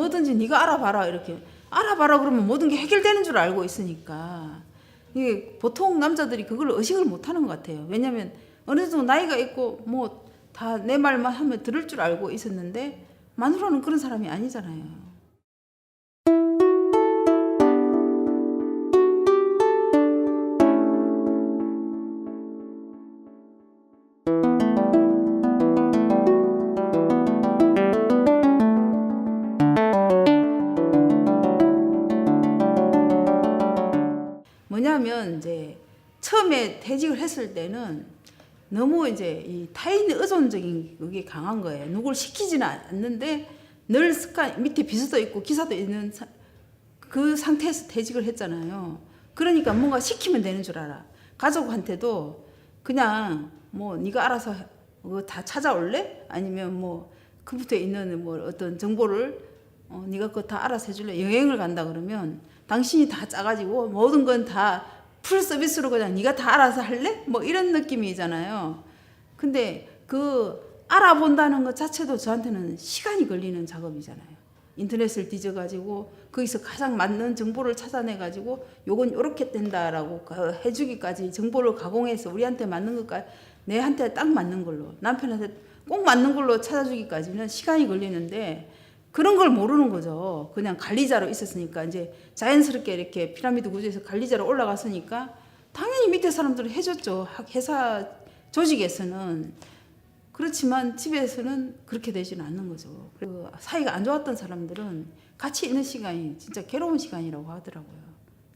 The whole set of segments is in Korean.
뭐든지 네가 알아봐라 이렇게 알아봐라 그러면 모든 게 해결되는 줄 알고 있으니까 이게 보통 남자들이 그걸 의식을 못하는 것 같아요. 왜냐하면 어느 정도 나이가 있고 뭐 다 내 말만 하면 들을 줄 알고 있었는데 마누라는 그런 사람이 아니잖아요. 뭐냐면 이제 처음에 퇴직을 했을 때는 너무 이제 이 타인 의존적인 그게 강한 거예요. 누굴 시키지는 않는데 늘 습관 밑에 비서도 있고 기사도 있는 사- 그 상태에서 퇴직을 했잖아요. 그러니까 뭔가 시키면 되는 줄 알아. 가족한테도 그냥 뭐 네가 알아서 그거 다 찾아올래? 아니면 뭐 컴퓨터에 있는 뭐 어떤 정보를 어, 네가 그거 다 알아서 해줄래? 여행을 간다 그러면 당신이 다 짜가지고 모든 건 다 풀 서비스로 그냥 네가 다 알아서 할래? 뭐 이런 느낌이잖아요. 근데 그 알아본다는 것 자체도 저한테는 시간이 걸리는 작업이잖아요. 인터넷을 뒤져가지고 거기서 가장 맞는 정보를 찾아내가지고 요건 요렇게 된다라고 그 해주기까지 정보를 가공해서 우리한테 맞는 것까지 내한테 딱 맞는 걸로 남편한테 꼭 맞는 걸로 찾아주기까지는 시간이 걸리는데 그런 걸 모르는 거죠. 그냥 관리자로 있었으니까 이제 자연스럽게 이렇게 피라미드 구조에서 관리자로 올라갔으니까 당연히 밑에 사람들은 해줬죠. 학- 회사 조직에서는 그렇지만 집에서는 그렇게 되지는 않는 거죠. 그리고 사이가 안 좋았던 사람들은 같이 있는 시간이 진짜 괴로운 시간이라고 하더라고요.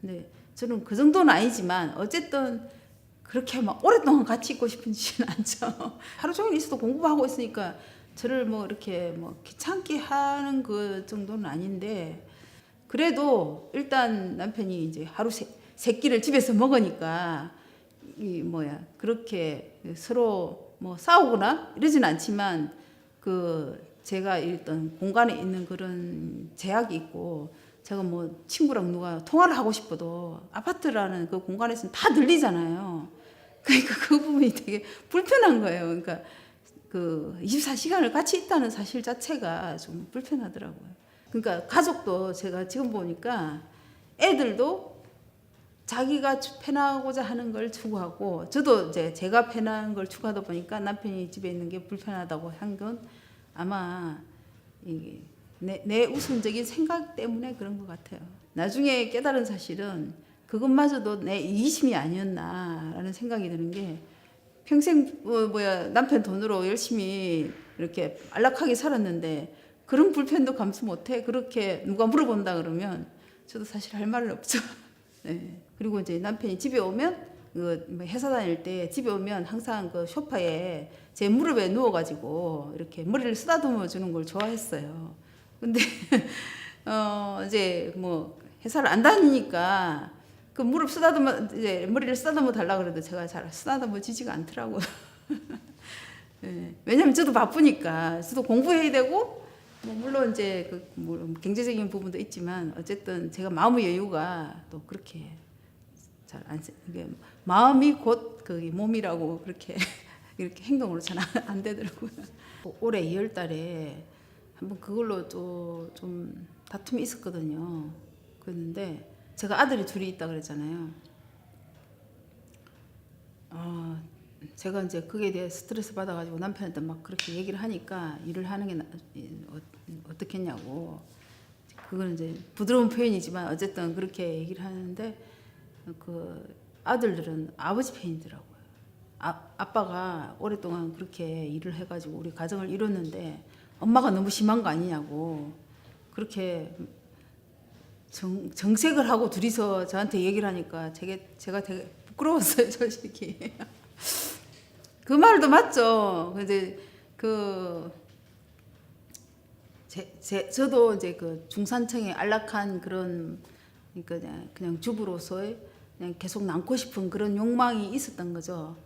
근데 저는 그 정도는 아니지만 어쨌든 그렇게 막 오랫동안 같이 있고 싶은지는 않죠. 하루 종일 있어도 공부하고 있으니까 저를 뭐 이렇게 뭐 귀찮게 하는 그 정도는 아닌데 그래도 일단 남편이 이제 하루 세, 세 끼를 집에서 먹으니까 이 뭐야 그렇게 서로 뭐 싸우거나 이러진 않지만 그 제가 일단 공간에 있는 그런 제약이 있고 제가 뭐 친구랑 누가 통화를 하고 싶어도 아파트라는 그 공간에서는 다 들리잖아요. 그러니까 그 부분이 되게 불편한 거예요. 그러니까 그 24시간을 같이 있다는 사실 자체가 좀 불편하더라고요. 그러니까 가족도 제가 지금 보니까 애들도 자기가 편하고자 하는 걸 추구하고 저도 이제 제가 편한 걸 추구하다 보니까 남편이 집에 있는 게 불편하다고 한 건 아마 이게 내, 내 우선적인 생각 때문에 그런 것 같아요. 나중에 깨달은 사실은 그것마저도 내 이기심이 아니었나라는 생각이 드는 게 평생 뭐, 뭐야 남편 돈으로 열심히 이렇게 안락하게 살았는데 그런 불편도 감수 못해 그렇게 누가 물어본다 그러면 저도 사실 할 말은 없죠. 네. 그리고 이제 남편이 집에 오면 그 회사 다닐 때 집에 오면 항상 그 소파에 제 무릎에 누워가지고 이렇게 머리를 쓰다듬어 주는 걸 좋아했어요. 근데 어 이제 뭐 회사를 안 다니니까 그 무릎 쓰다듬어 이제 머리를 쓰다듬어 달라 그래도 제가 잘 쓰다듬어 지지가 않더라고요. 네. 왜냐면 저도 바쁘니까 저도 공부해야 되고 뭐 물론 이제 그 뭐 경제적인 부분도 있지만 어쨌든 제가 마음의 여유가 또 그렇게 잘 안 이게 마음이 곧 그 몸이라고 그렇게 이렇게 행동으로 잘 안 되더라고요. 올해 2월 달에 한번 그걸로 또 좀 다툼이 있었거든요. 그랬는데 제가 아들이 둘이 있다 그랬잖아요. 어, 제가 이제 그게 대해 스트레스 받아가지고 남편한테 막 그렇게 얘기를 하니까 일을 하는 게 나, 어, 어떻겠냐고. 그건 이제 부드러운 표현이지만 어쨌든 그렇게 얘기를 하는데 그 아들들은 아버지 편이더라고요. 아, 아빠가 오랫동안 그렇게 일을 해가지고 우리 가정을 이뤘는데 엄마가 너무 심한 거 아니냐고 그렇게 정, 정색을 하고 둘이서 저한테 얘기를 하니까 제게, 제가 되게 부끄러웠어요 솔직히 그 말도 맞죠 근데 그 제, 제, 저도 이제 그 중산층의 안락한 그런 그러니까 그냥, 주부로서의 그냥 계속 남고 싶은 그런 욕망이 있었던 거죠.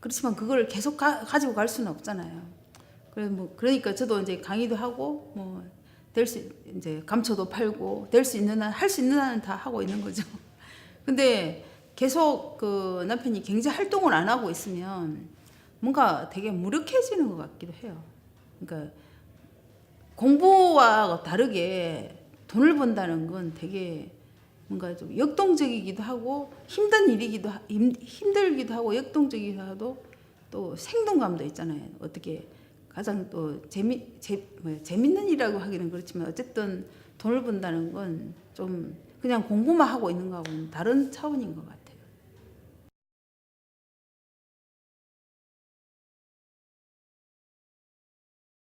그렇지만 그걸 계속 가, 가지고 갈 수는 없잖아요. 그래 뭐 그러니까 저도 이제 강의도 하고 뭐 될 수 이제 감초도 팔고 될 수 있는 한 할 수 있는 한은 다 하고 있는 거죠. 근데 계속 그 남편이 경제 활동을 안 하고 있으면 뭔가 되게 무력해지는 것 같기도 해요. 그러니까 공부와 다르게 돈을 번다는 건 되게 뭔가 좀 역동적이기도 하고 힘든 일이기도 하, 힘, 힘들기도 하고 역동적이기도 하고 또 생동감도 있잖아요. 어떻게 가장 또 재미 재, 뭐 재밌는 일이라고 하기는 그렇지만 어쨌든 돈을 번다는 건 좀 그냥 공부만 하고 있는 거하고는 다른 차원인 것 같아요.